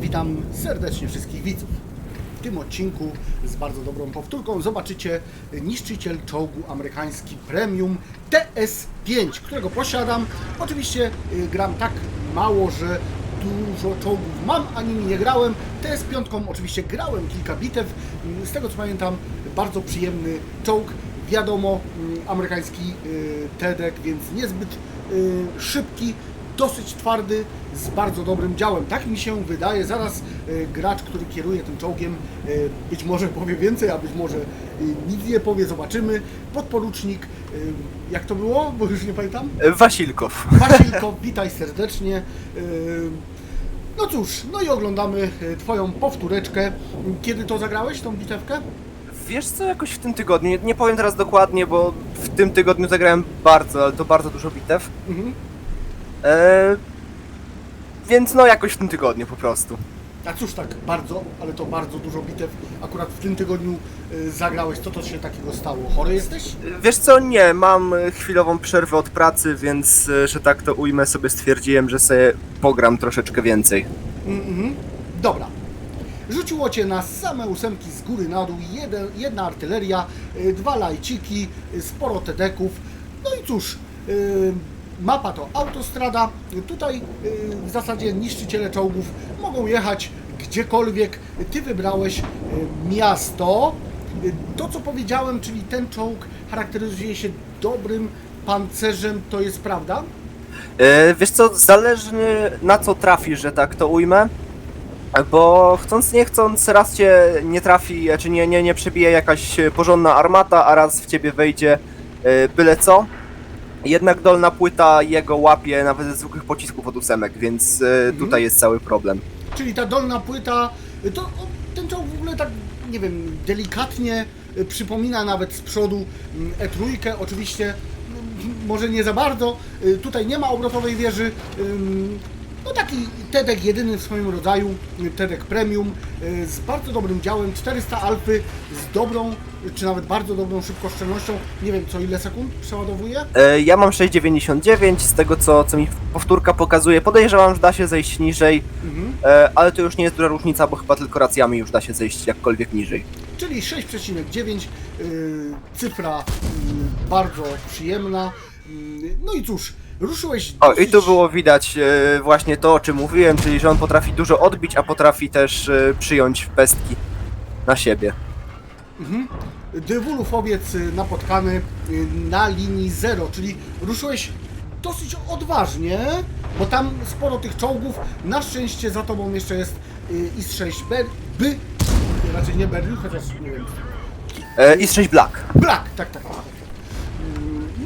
Witam serdecznie wszystkich widzów. W tym odcinku z bardzo dobrą powtórką zobaczycie niszczyciel czołgu amerykański Premium TS5, którego posiadam. Oczywiście y, gram tak mało, że dużo czołgów mam, a nimi nie grałem. TS5 oczywiście grałem kilka bitew. Y, Z tego co pamiętam, bardzo przyjemny czołg. Wiadomo, y, amerykański TEDek, więc niezbyt szybki, dosyć twardy, z bardzo dobrym działem. Tak mi się wydaje. Zaraz y, gracz, który kieruje tym czołgiem, y, być może powie więcej, a być może y, nic nie powie. Zobaczymy. Podporucznik, jak to było? Bo już nie pamiętam. Wasilkow. Wasilko, witaj serdecznie. No cóż, no i oglądamy Twoją powtóreczkę. Kiedy to zagrałeś, tą bitewkę? Wiesz co, jakoś w tym tygodniu, nie, nie powiem teraz dokładnie, bo w tym tygodniu zagrałem bardzo, ale to bardzo dużo bitew. Mhm. E, więc no jakoś w tym tygodniu po prostu. A cóż tak bardzo, ale to bardzo dużo bitew akurat w tym tygodniu y, zagrałeś. Co to się takiego stało? Chory jesteś? Wiesz co, nie, mam e, chwilową przerwę od pracy, więc, e, że tak to ujmę, sobie stwierdziłem, że sobie pogram troszeczkę więcej. Mhm. Dobra. Rzuciło cię na same ósemki z góry na dół, jeden, jedna artyleria, y, dwa lajciki, y, sporo tedeków. No i cóż, y, mapa to autostrada. Tutaj y, w zasadzie niszczyciele czołgów mogą jechać gdziekolwiek. Ty wybrałeś y, miasto. Y, To co powiedziałem, czyli ten czołg charakteryzuje się dobrym pancerzem, to jest prawda? E, wiesz co, zależy na co trafisz, że tak to ujmę. Bo chcąc nie chcąc, raz cię nie trafi, czy nie, nie, nie przebije jakaś porządna armata, a raz w ciebie wejdzie e, byle co. Jednak dolna płyta jego łapie nawet ze zwykłych pocisków od ósemek, więc e, tutaj jest cały problem. Czyli ta dolna płyta, to o, ten czołg w ogóle tak, nie wiem, delikatnie y, przypomina nawet z przodu mm, E3, oczywiście mm, może nie za bardzo, y, tutaj nie ma obrotowej wieży, ym, no taki TEDek jedyny w swoim rodzaju, TEDek Premium, y, z bardzo dobrym działem, 400 alfy, z dobrą, czy nawet bardzo dobrą szybkoszczelnością, nie wiem co ile sekund przeładowuje, E, ja mam 6,99, z tego co, co mi powtórka pokazuje, podejrzewam, że da się zejść niżej, mhm. e, ale to już nie jest duża różnica, bo chyba tylko racjami już da się zejść jakkolwiek niżej. czyli 6,9, yy, cyfra yy, bardzo przyjemna. Yy, no i cóż, ruszyłeś O, dosyć... i tu było widać e, właśnie to, o czym mówiłem, czyli że on potrafi dużo odbić, a potrafi też e, przyjąć pestki na siebie. Mhm. Dywulufowiec yy, napotkany na linii 0, czyli ruszyłeś dosyć odważnie, bo tam sporo tych czołgów. Na szczęście za tobą jeszcze jest yy, IS-6 Ber... by... Raczej nie Berlin, chociaż nie wiem. E, I 6 Black. Black, tak, tak. tak.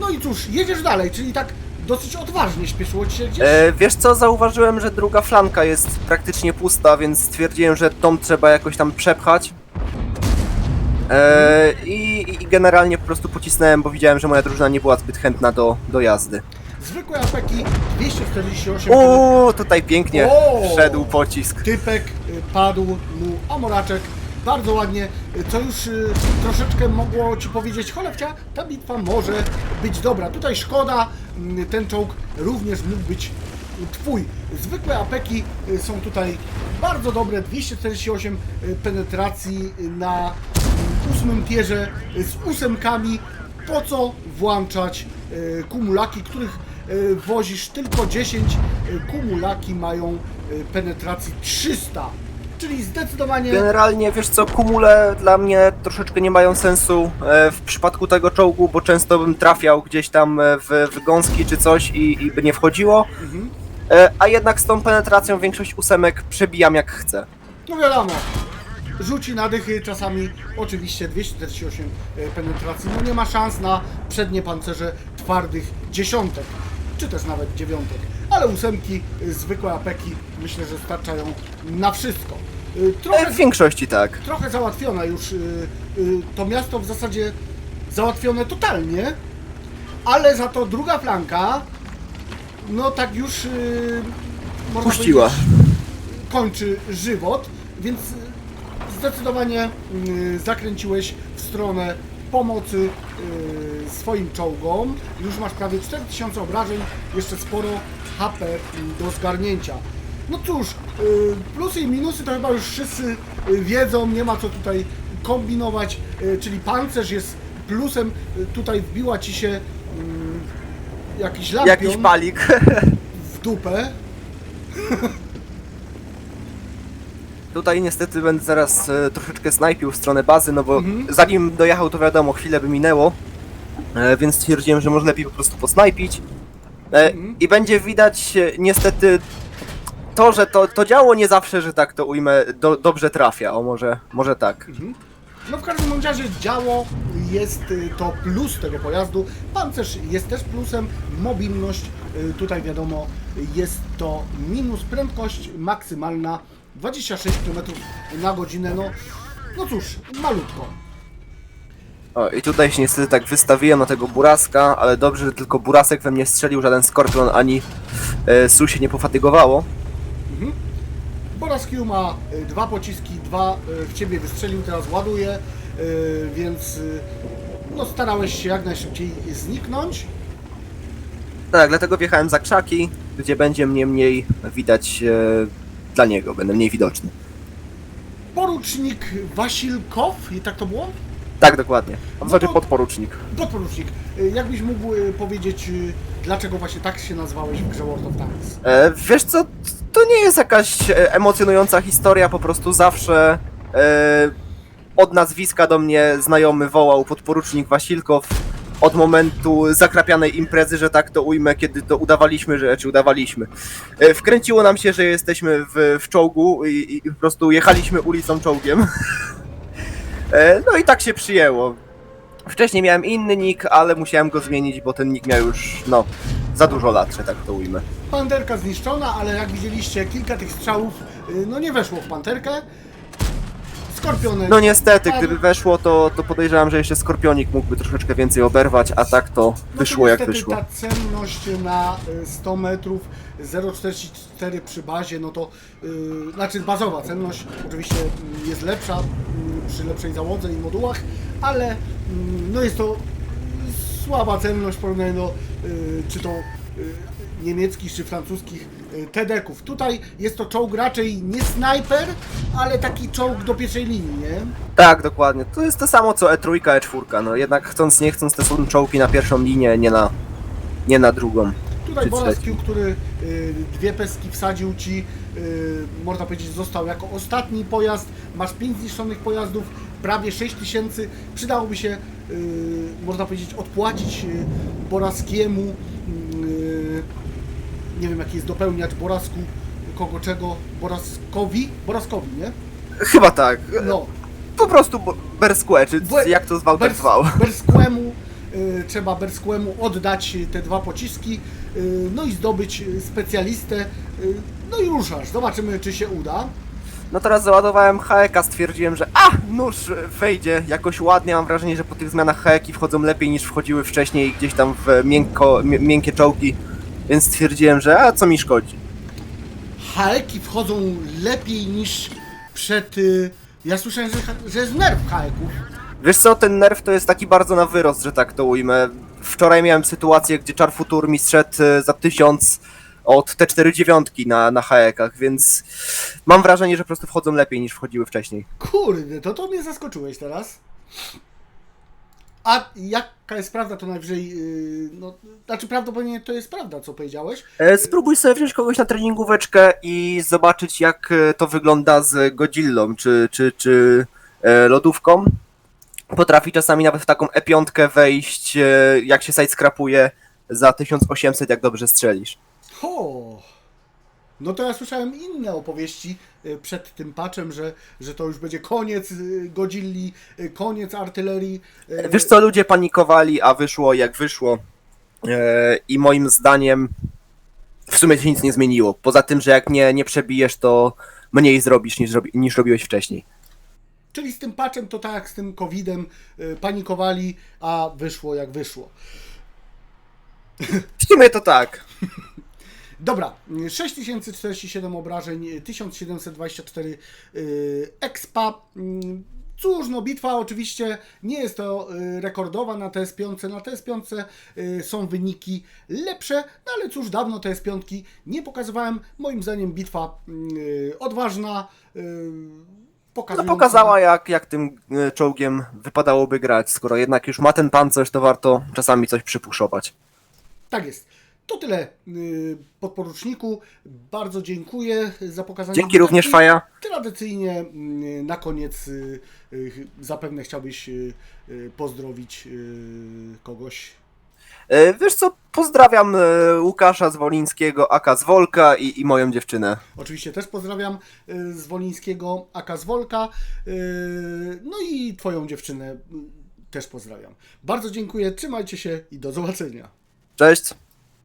No i cóż, jedziesz dalej, czyli tak dosyć odważnie śpieszyło ci się gdzieś. E, wiesz co, zauważyłem, że druga flanka jest praktycznie pusta, więc stwierdziłem, że tą trzeba jakoś tam przepchać. E, i, I generalnie po prostu pocisnąłem, bo widziałem, że moja drużyna nie była zbyt chętna do, do jazdy. Zwykłe apeki 248 Uuu, tutaj pięknie O! wszedł pocisk. typek y, padł mu amoraczek bardzo ładnie, co już y, troszeczkę mogło Ci powiedzieć cholewcia, ta bitwa może być dobra. Tutaj szkoda, mm, ten czołg również mógł być Twój. Zwykłe apeki y, są tutaj bardzo dobre, 248 y, penetracji na mm, ósmym tierze z ósemkami. Po co włączać kumulaki, których wozisz tylko 10, y, kumulaki mają penetracji 300. Czyli zdecydowanie Generalnie, wiesz co, kumule dla mnie troszeczkę nie mają sensu e, w przypadku tego czołgu, bo często bym trafiał gdzieś tam e, w, w gąski czy coś i, i by nie wchodziło. Mhm. E, A jednak z tą penetracją większość ósemek przebijam jak chcę. No wiadomo, rzuci na dychy czasami, oczywiście 248 e, penetracji, no nie ma szans na przednie pancerze twardych dziesiątek, czy też nawet dziewiątek, ale ósemki, zwykłe apeki, myślę, że starczają na wszystko. E, E, Trochę, W większości tak. trochę załatwione już, y, y, to miasto w zasadzie załatwione totalnie, ale za to druga flanka, no tak już y, można Puściła. powiedzieć, kończy żywot, więc y, zdecydowanie y, zakręciłeś w stronę pomocy y, swoim czołgom. Już masz prawie 4000 obrażeń, jeszcze sporo HP do zgarnięcia. No cóż, y, plusy i minusy to chyba już wszyscy y, wiedzą, nie ma co tutaj kombinować, y, czyli pancerz jest plusem, tutaj wbiła ci się jakiś lampion Jakiś palik. w dupę. Tutaj niestety będę zaraz e, troszeczkę snajpił w stronę bazy, no bo Mhm. zanim dojechał to wiadomo, chwilę by minęło, e, więc stwierdziłem, że może lepiej po prostu posnajpić. E, Mhm. I będzie widać e, niestety to, że to, to działo nie zawsze, że tak to ujmę, do, dobrze trafia, o może, może tak. No w każdym bądź razie działo jest y, to plus tego pojazdu, pancerz jest też plusem, mobilność y, tutaj wiadomo jest to minus, prędkość maksymalna 26 km na godzinę, no, no cóż, malutko. O, i tutaj się niestety tak wystawiłem na tego buraska, ale dobrze, że tylko burasek we mnie strzelił, żaden skorpion ani e, su się nie pofatygowało. Boras Q ma y, dwa pociski, dwa y, w ciebie wystrzelił, teraz ładuje, y, więc no starałeś się jak najszybciej zniknąć. Tak, dlatego wjechałem za krzaki, gdzie będzie mnie mniej widać e, dla niego, będę mniej widoczny. Porucznik Wasilkow, i tak to było? Tak, dokładnie. No znaczy to- podporucznik. Podporucznik, jakbyś mógł powiedzieć, dlaczego właśnie tak się nazwałeś w grze World of Tanks? E, wiesz co, to nie jest jakaś e, emocjonująca historia, po prostu zawsze e, od nazwiska do mnie znajomy wołał podporucznik Wasilkow od momentu zakrapianej imprezy, że tak to ujmę, kiedy to udawaliśmy, że czy udawaliśmy. E, wkręciło nam się, że jesteśmy w, w czołgu i, i po prostu jechaliśmy ulicą czołgiem. E, no i tak się przyjęło. Wcześniej miałem inny nick, ale musiałem go zmienić, bo ten nick miał już, no, za dużo lat, że tak to ujmę. Panterka zniszczona, ale jak widzieliście, kilka tych strzałów y, no nie weszło w panterkę. Skorpiony. No niestety, gdyby weszło, to, to podejrzewam, że jeszcze Skorpionik mógłby troszeczkę więcej oberwać, a tak to No to wyszło jak niestety wyszło. ta cenność na y, 100 metrów 0,44 przy bazie, no to yy, znaczy bazowa cenność oczywiście y, jest lepsza y, przy lepszej załodze i modułach, ale y, no jest to y, słaba cenność w porównaniu do y, czy to y, niemieckich czy francuskich y, TD-ków. Tutaj jest to czołg raczej nie snajper, ale taki czołg do pierwszej linii, nie? Tak, dokładnie. To jest to samo co E3, E4. No jednak chcąc nie chcąc, te są czołgi na pierwszą linię, nie na, nie na drugą. Tutaj Bolas. Q, który y, dwie peski wsadził ci, y, można powiedzieć, został jako ostatni pojazd. Masz pięć zniszczonych pojazdów, prawie 6 tysięcy. Przydałoby się, y, można powiedzieć, odpłacić y, Boraskiemu. Y, nie wiem, jaki jest dopełniacz Borasku, kogo czego, Boraskowi? Boraskowi, nie? Chyba tak. No. Po prostu Berskue, czy Bwe- jak to zwał, tak Bers-. Berskłemu, y, trzeba Berskłemu oddać te dwa pociski, y, no i zdobyć specjalistę, y, no i ruszasz. Zobaczymy, czy się uda. No teraz załadowałem HEK, stwierdziłem, że a, nóż wejdzie jakoś ładnie. Mam wrażenie, że po tych zmianach HEki wchodzą lepiej niż wchodziły wcześniej gdzieś tam w miękko, mi- miękkie czołgi. Więc stwierdziłem, że a co mi szkodzi. Haeki wchodzą lepiej niż przed... y, Ja słyszałem, że, ha- że jest nerw haeków. Wiesz co, ten nerw to jest taki bardzo na wyrost, że tak to ujmę. Wczoraj miałem sytuację, gdzie Czar Futur mi zszedł e, za tysiąc od T49 na, na HEkach, więc mam wrażenie, że po prostu wchodzą lepiej niż wchodziły wcześniej. Kurde, to to mnie zaskoczyłeś teraz. A jaka jest prawda, to najwyżej... y, No, znaczy prawdopodobnie to jest prawda, co powiedziałeś. E, Spróbuj sobie wziąć kogoś na treningóweczkę i zobaczyć, jak e, to wygląda z Godzillą czy, czy, czy e, lodówką. Potrafi czasami nawet w taką E5 wejść, e, jak się side skrapuje za 1800, jak dobrze strzelisz. Ho! No to ja słyszałem inne opowieści y, przed tym patchem, że, że to już będzie koniec y, Godzilli, y, koniec artylerii. Wiesz co, ludzie panikowali, a wyszło jak wyszło. E, I moim zdaniem w sumie się nic nie zmieniło. Poza tym, że jak nie, nie przebijesz, to mniej zrobisz niż, robi, niż robiłeś wcześniej. Czyli z tym patchem to tak z tym covidem panikowali, a wyszło jak wyszło. W sumie to tak. Dobra, y, 6047 obrażeń, y, 1724 y, expa. mm, Cóż, no bitwa oczywiście nie jest to y, rekordowa na TS5. Na TS5 y, są wyniki lepsze, no ale cóż, dawno TS5 nie pokazywałem. Moim zdaniem bitwa y, odważna. No pokazująca- pokazała jak, jak tym czołgiem wypadałoby grać, skoro jednak już ma ten pancerz, to warto czasami coś przypuszować. Tak jest. To tyle y, podporuczniku. Bardzo dziękuję za pokazanie. Dzięki również. Faja. Tradycyjnie y, na koniec y, zapewne chciałbyś pozdrowić kogoś. E, Wiesz co, pozdrawiam e, Łukasza z Wolińskiego, Aka z Wolka i, i moją dziewczynę. Oczywiście też pozdrawiam y, z Wolińskiego, Aka z Wolka. y, No i Twoją dziewczynę też pozdrawiam. Bardzo dziękuję, trzymajcie się i do zobaczenia. Cześć!